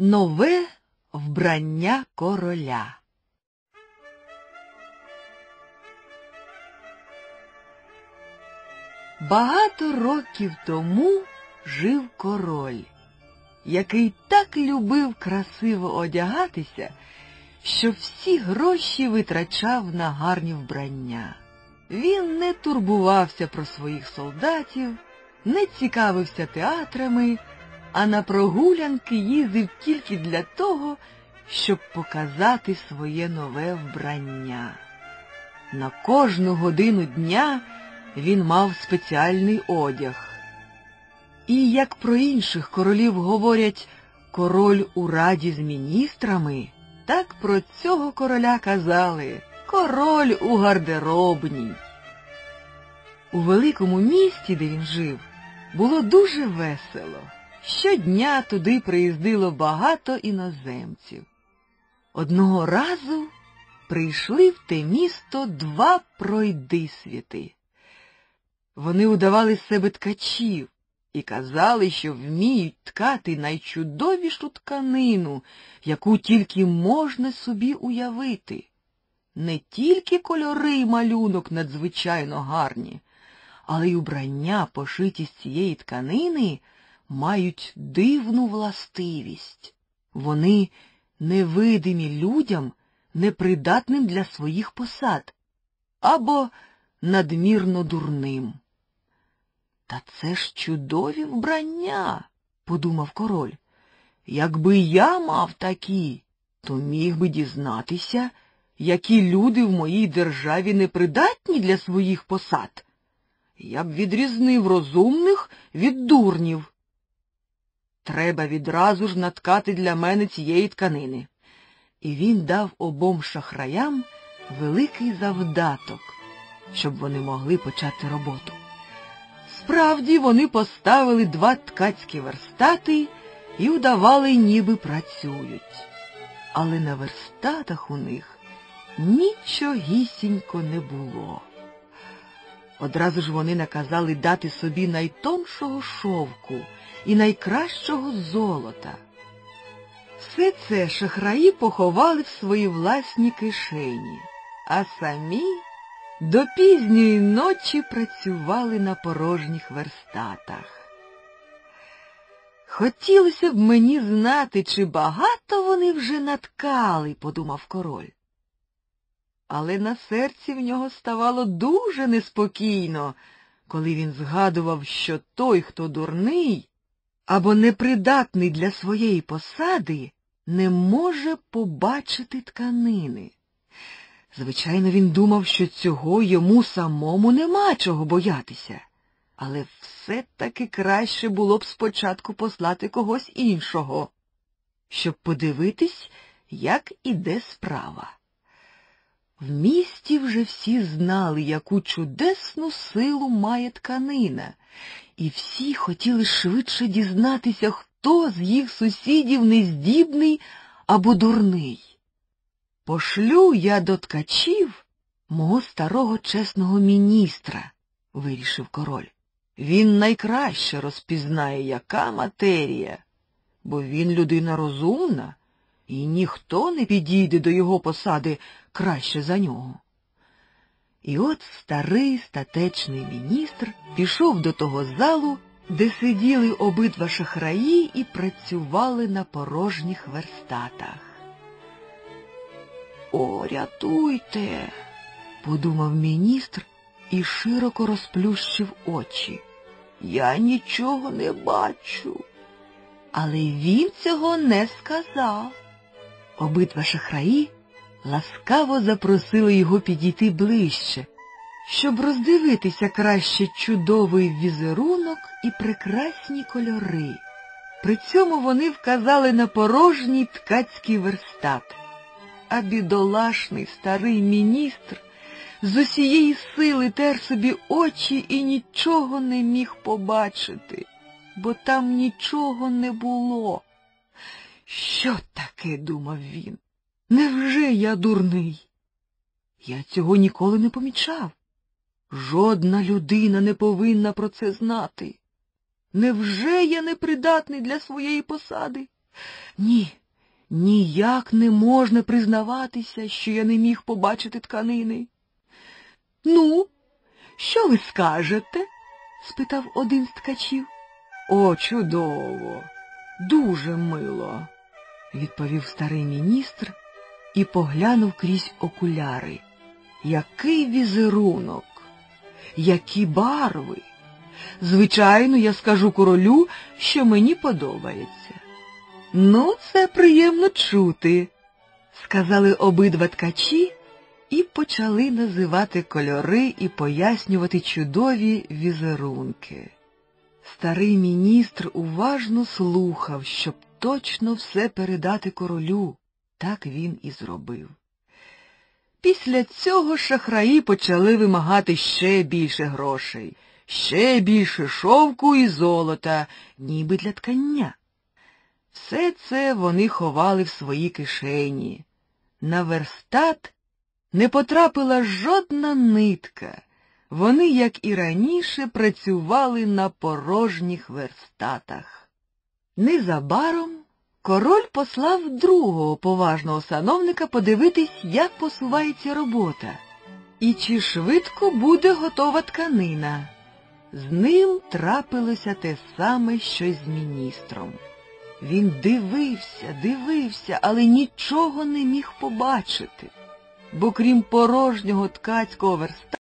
Нове вбрання короля. Багато років тому жив король, який так любив красиво одягатися, що всі гроші витрачав на гарні вбрання. Він не турбувався про своїх солдатів, не цікавився театрами, а на прогулянки їздив тільки для того, щоб показати своє нове вбрання. На кожну годину дня він мав спеціальний одяг. І як про інших королів говорять король у раді з міністрами, так про цього короля казали король у гардеробній. У великому місті, де він жив, було дуже весело. Щодня туди приїздило багато іноземців. Одного разу прийшли в те місто два пройдисвіти. Вони удавали з себе ткачів і казали, що вміють ткати найчудовішу тканину, яку тільки можна собі уявити. Не тільки кольори й малюнок надзвичайно гарні, але й убрання, пошиті з цієї тканини, мають дивну властивість. Вони невидимі людям, непридатним для своїх посад, або надмірно дурним. Та це ж чудові вбрання, подумав король. Якби я мав такі, то міг би дізнатися, які люди в моїй державі непридатні для своїх посад. Я б відрізнив розумних від дурнів. Треба відразу ж наткати для мене цієї тканини. І він дав обом шахраям великий завдаток, щоб вони могли почати роботу. Справді вони поставили два ткацькі верстати і удавали, ніби працюють. Але на верстатах у них нічогісінько не було. Одразу ж вони наказали дати собі найтоншого шовку і найкращого золота. Все це шахраї поховали в свої власні кишені, а самі до пізньої ночі працювали на порожніх верстатах. Хотілося б мені знати, чи багато вони вже наткали, подумав король. Але на серці в нього ставало дуже неспокійно, коли він згадував, що той, хто дурний або непридатний для своєї посади, не може побачити тканини. Звичайно, він думав, що цього йому самому нема чого боятися, але все-таки краще було б спочатку послати когось іншого, щоб подивитись, як іде справа. В місті вже всі знали, яку чудесну силу має тканина, і всі хотіли швидше дізнатися, хто з їх сусідів нездібний або дурний. Пошлю я до ткачів мого старого чесного міністра, вирішив король. Він найкраще розпізнає, яка матерія, бо він людина розумна, і ніхто не підійде до його посади краще за нього. І от старий статечний міністр пішов до того залу, де сиділи обидва шахраї і працювали на порожніх верстатах. О, рятуйте, подумав міністр і широко розплющив очі. Я нічого не бачу. Але він цього не сказав. Обидва шахраї ласкаво запросили його підійти ближче, щоб роздивитися краще чудовий візерунок і прекрасні кольори. При цьому вони вказали на порожній ткацький верстат а бідолашний старий міністр з усієї сили тер собі очі і нічого не міг побачити, бо там нічого не було. Що таке, думав він? Невже я дурний? Я цього ніколи не помічав. Жодна людина не повинна про це знати. Невже я непридатний для своєї посади? Ні, ніяк не можна признаватися, що я не міг побачити тканини. Ну, що ви скажете? спитав один з ткачів. О, чудово, дуже мило, відповів старий міністр і поглянув крізь окуляри. Який візерунок, які барви. Звичайно, я скажу королю, що мені подобається. Ну, це приємно чути, сказали обидва ткачі і почали називати кольори і пояснювати чудові візерунки. Старий міністр уважно слухав, щоб точно все передати королю. Так він і зробив. Після цього шахраї почали вимагати ще більше грошей, ще більше шовку і золота, ніби для ткання. Все це вони ховали в свої кишені. На верстат не потрапила жодна нитка. Вони, як і раніше, працювали на порожніх верстатах. Незабаром король послав другого поважного сановника подивитись, як посувається робота, і чи швидко буде готова тканина. З ним трапилося те саме, що й з міністром. Він дивився, дивився, але нічого не міг побачити, бо крім порожнього ткацького верста,